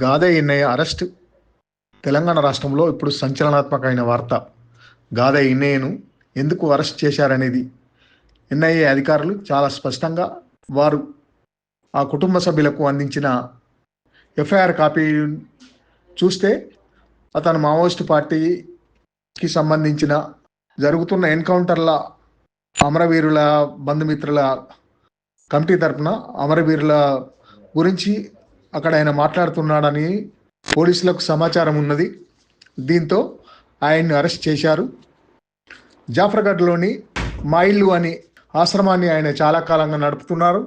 Gade Innaiah arrest. Telangana రాష్ట్రంలో ఇప్పుడు సంచలనాత్మకమైన వార్త. గాదే ఇన్నయ్యను ఎందుకు అరెస్ట్ చేశారనేది. ఎన్ఐఏ అధికారులు చాలా స్పష్టంగా వారు ఆ కుటుంబ సభ్యులకు అందించిన ఎఫ్ఐఆర్ కాపీ చూస్తే అతను మావోయిస్ట్ పార్టీకి సంబంధించిన జరుగుతున్న ఎన్కౌంటర్ల అమరవీరుల బంధుమిత్రుల కమిటీ తరపున అమరవీరుల గురించి అక్కడ ఆయన మాట్లాడుతున్నాడని పోలీసులకు సమాచారం ఉన్నది. దీంతో ఆయన్ని అరెస్ట్ చేశారు. జాఫర్గఢ్లోని మా ఇల్లు అని ఆశ్రమాన్ని ఆయన చాలా కాలంగా నడుపుతున్నారు.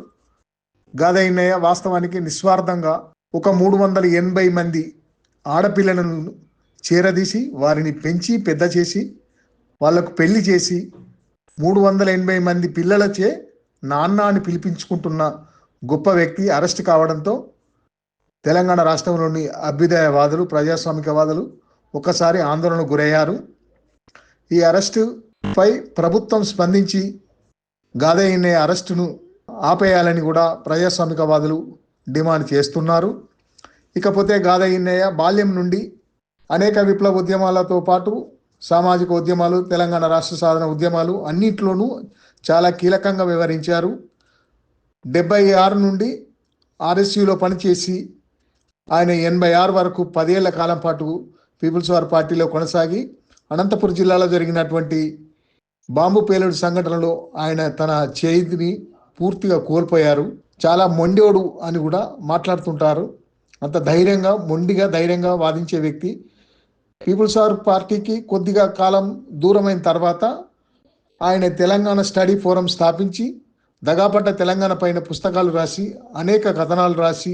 గాదైనయ్య వాస్తవానికి నిస్వార్థంగా ఒక మూడు వందల ఎనభై మంది ఆడపిల్లలను చేరదీసి వారిని పెంచి పెద్ద చేసి వాళ్ళకు పెళ్ళి చేసి మూడు వందల ఎనభై మంది పిల్లలచే నాన్న అని పిలిపించుకుంటున్న గొప్ప వ్యక్తి అరెస్ట్ కావడంతో తెలంగాణ రాష్ట్రంలోని అభ్యుదయవాదులు ప్రజాస్వామికవాదులు ఒక్కసారి ఆందోళనకు గురయ్యారు. ఈ అరెస్టుపై ప్రభుత్వం స్పందించి గాదయ్యనే అరెస్టును ఆపేయాలని కూడా ప్రజాస్వామికవాదులు డిమాండ్ చేస్తున్నారు. ఇకపోతే గాదయ్యన్నయ్య బాల్యం నుండి అనేక విప్లవ ఉద్యమాలతో పాటు సామాజిక ఉద్యమాలు తెలంగాణ రాష్ట్ర సాధన ఉద్యమాలు అన్నిట్లోనూ చాలా కీలకంగా వివరించారు. డెబ్బై ఆరు నుండి ఆర్ఎస్యులో పనిచేసి ఆయన ఎనభై ఆరు వరకు పదేళ్ళ కాలం పాటు పీపుల్స్ వార్ పార్టీలో కొనసాగి అనంతపురం జిల్లాలో జరిగినటువంటి బాంబు పేలుడు సంఘటనలో ఆయన తన చేతిని పూర్తిగా కోల్పోయారు. చాలా మొండోడు అని కూడా మాట్లాడుతుంటారు. అంత ధైర్యంగా మొండిగా ధైర్యంగా వాదించే వ్యక్తి పీపుల్స్ వార్ పార్టీకి కొద్దిగా కాలం దూరమైన తర్వాత ఆయన తెలంగాణ స్టడీ ఫోరం స్థాపించి దగాపట్ట తెలంగాణ పైన పుస్తకాలు రాసి అనేక కథనాలు రాసి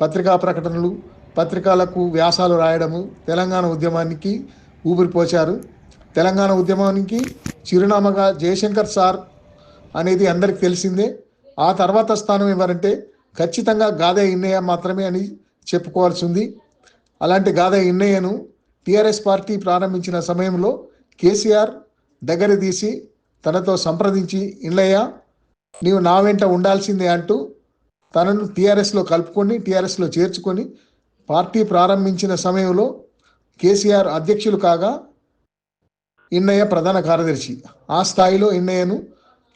పత్రికా ప్రకటనలు పత్రికలకు వ్యాసాలు రాయడము తెలంగాణ ఉద్యమానికి ఊపిరిపోచారు తెలంగాణ ఉద్యమానికి చిరునామాగా జయశంకర్ సార్ అనేది అందరికి తెలిసిందే. ఆ తర్వాత స్థానం ఎవరంటే ఖచ్చితంగా గాదే ఇన్నయ్య మాత్రమే అని చెప్పుకోవాల్సి ఉంది. అలాంటి గాదే ఇన్నయ్యను టీఆర్ఎస్ పార్టీ ప్రారంభించిన సమయంలో కేసీఆర్ దగ్గర తీసి తనతో సంప్రదించి ఇన్నయ్య నీవు నా వెంట ఉండాల్సిందే అంటూ తనను టీఆర్ఎస్లో కలుపుకొని టీఆర్ఎస్లో చేర్చుకొని పార్టీ ప్రారంభించిన సమయంలో కేసీఆర్ అధ్యక్షులు కాగా ఇన్నయ్య ప్రధాన కార్యదర్శి. ఆ స్థాయిలో ఇన్నయ్యను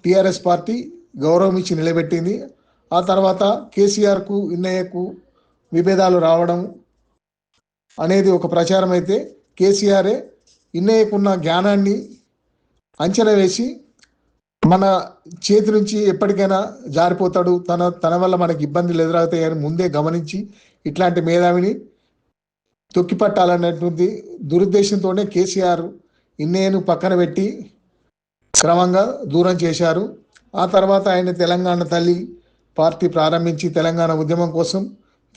టీఆర్ఎస్ పార్టీ గౌరవం ఇచ్చి నిలబెట్టింది. ఆ తర్వాత కేసీఆర్కు ఇన్నయ్యకు విభేదాలు రావడం అనేది ఒక ప్రచారం అయితే కేసీఆరే ఇన్నయ్యకున్న జ్ఞానాన్ని అంచనా వేసి మన చేతి నుంచి ఎప్పటికైనా జారిపోతాడు. తన తన వల్ల మనకి ఇబ్బందులు ఎదురవుతాయని ముందే గమనించి ఇట్లాంటి మేధావిని తొక్కిపట్టాలనేటువంటి దురుద్దేశంతోనే కేసీఆర్ ఇన్నేను పక్కన పెట్టి క్రమంగా దూరం చేశారు. ఆ తర్వాత ఆయన తెలంగాణ తల్లి పార్టీ ప్రారంభించి తెలంగాణ ఉద్యమం కోసం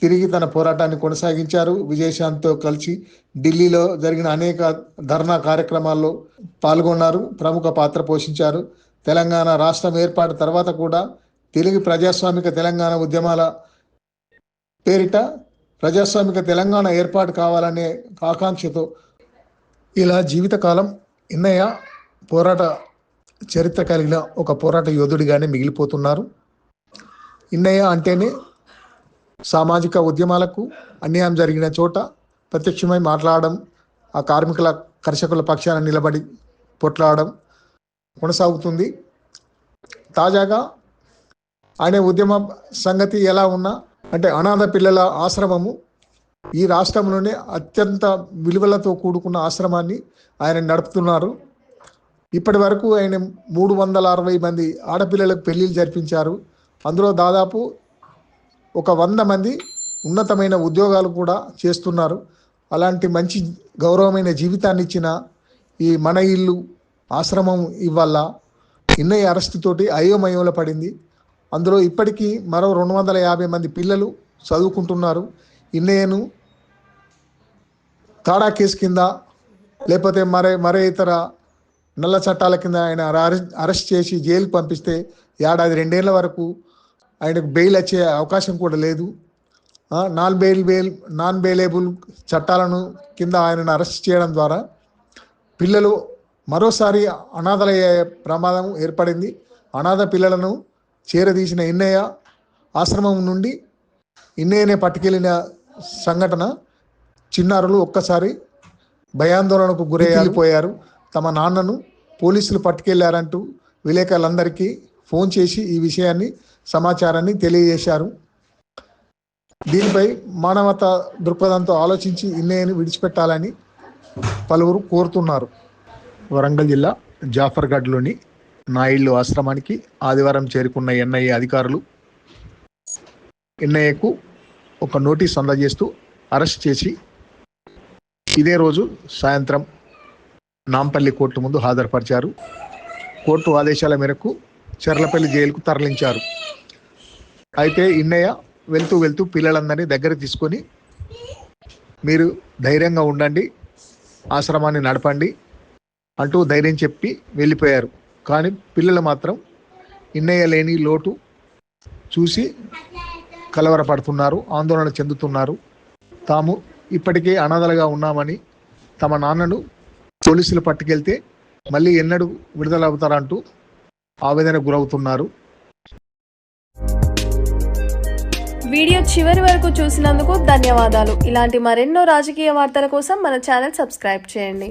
తిరిగి తన పోరాటాన్ని కొనసాగించారు. విజయశాంత్తో కలిసి ఢిల్లీలో జరిగిన అనేక ధర్నా కార్యక్రమాల్లో పాల్గొన్నారు. ప్రముఖ పాత్ర పోషించారు. తెలంగాణ రాష్ట్రం ఏర్పాటు తర్వాత కూడా తెలుగు ప్రజాస్వామిక తెలంగాణ ఉద్యమాల పేరిట ప్రజాస్వామిక తెలంగాణ ఏర్పాటు కావాలనే ఆకాంక్షతో ఇలా జీవితకాలం ఇన్నయ్య పోరాట చరిత్ర కలిగిన ఒక పోరాట యోధుడిగానే మిగిలిపోతున్నారు. ఇన్నయ్య అంటేనే సామాజిక ఉద్యమాలకు అన్యాయం జరిగిన చోట ప్రత్యక్షమై మాట్లాడడం ఆ కార్మికుల కర్షకుల పక్షాన నిలబడి పొట్లాడడం కొనసాగుతుంది. తాజాగా ఆయన ఉద్యమ సంగతి ఎలా ఉన్నా అంటే అనాథ పిల్లల ఆశ్రమము ఈ రాష్ట్రంలోనే అత్యంత విలువలతో కూడుకున్న ఆశ్రమాన్ని ఆయన నడుపుతున్నారు. ఇప్పటి వరకు ఆయన మూడు వందల అరవై మంది ఆడపిల్లలకు పెళ్ళిళ్ళు జరిపించారు. అందులో దాదాపు ఒక వంద మంది ఉన్నతమైన ఉద్యోగాలు కూడా చేస్తున్నారు. అలాంటి మంచి గౌరవమైన జీవితాన్ని ఇచ్చిన ఈ మన ఇల్లు ఆశ్రమం ఇవ్వాల? ఇన్నయ్య అరెస్టుతోటి అయోమయంలో పడింది. అందులో ఇప్పటికీ మరో రెండు వందల యాభై మంది పిల్లలు చదువుకుంటున్నారు. ఇన్నయ్యను తాడా కేసు కింద లేకపోతే మరే మరే ఇతర నల్ల చట్టాల కింద ఆయన అరెస్ట్ అరెస్ట్ చేసి జైలుకు పంపిస్తే ఏడాది రెండేళ్ళ వరకు ఆయనకు బెయిల్ వచ్చే అవకాశం కూడా లేదు. Non bail bail non bailable చట్టాలను కింద ఆయనను అరెస్ట్ చేయడం ద్వారా పిల్లలు మరోసారి అనాథలయ్యే ప్రమాదం ఏర్పడింది. అనాథ పిల్లలను చేరదీసిన ఇన్నయ్య ఆశ్రమం నుండి ఇన్నయ్యనే పట్టుకెళ్ళిన సంఘటన చిన్నారులు ఒక్కసారి భయాందోళనకు గురయ్యారు. తమ నాన్నను పోలీసులు పట్టుకెళ్ళారంటూ విలేకరులందరికీ ఫోన్ చేసి ఈ విషయాన్ని సమాచారాన్ని తెలియజేశారు. దీనిపై మానవత దృక్పథంతో ఆలోచించి ఇన్నయ్యను విడిచిపెట్టాలని పలువురు కోరుతున్నారు. వరంగల్ జిల్లా జాఫర్గఢ్లోని నాయిల్లు ఆశ్రమానికి ఆదివారం చేరుకున్న ఎన్ఐఏ అధికారులు ఎన్ఐఏకు ఒక నోటీస్ అందజేస్తూ అరెస్ట్ చేసి ఇదే రోజు సాయంత్రం నాంపల్లి కోర్టు ముందు హాజరుపరిచారు. కోర్టు ఆదేశాల మేరకు చెర్లపల్లి జైలుకు తరలించారు. అయితే ఇన్నయ్య వెళ్తూ వెళ్తూ పిల్లలందరినీ దగ్గర తీసుకొని మీరు ధైర్యంగా ఉండండి ఆశ్రమాన్ని నడపండి అంటూ ధైర్యం చెప్పి వెళ్ళిపోయారు. కానీ పిల్లలు మాత్రం ఇన్నయ్య లేని లోటు చూసి కలవరపడుతున్నారు ఆందోళన చెందుతున్నారు. తాము ఇప్పటికే అనాథలుగా ఉన్నామని తమ నాన్నను పోలీసులు పట్టుకెళ్తే మళ్ళీ ఎన్నడూ విడుదలవుతారంటూ ఆవేదన గురవుతున్నారు. వీడియో చివరి వరకు చూసినందుకు ధన్యవాదాలు. ఇలాంటి మరెన్నో రాజకీయ వార్తల కోసం మన ఛానల్ సబ్స్క్రైబ్ చేయండి.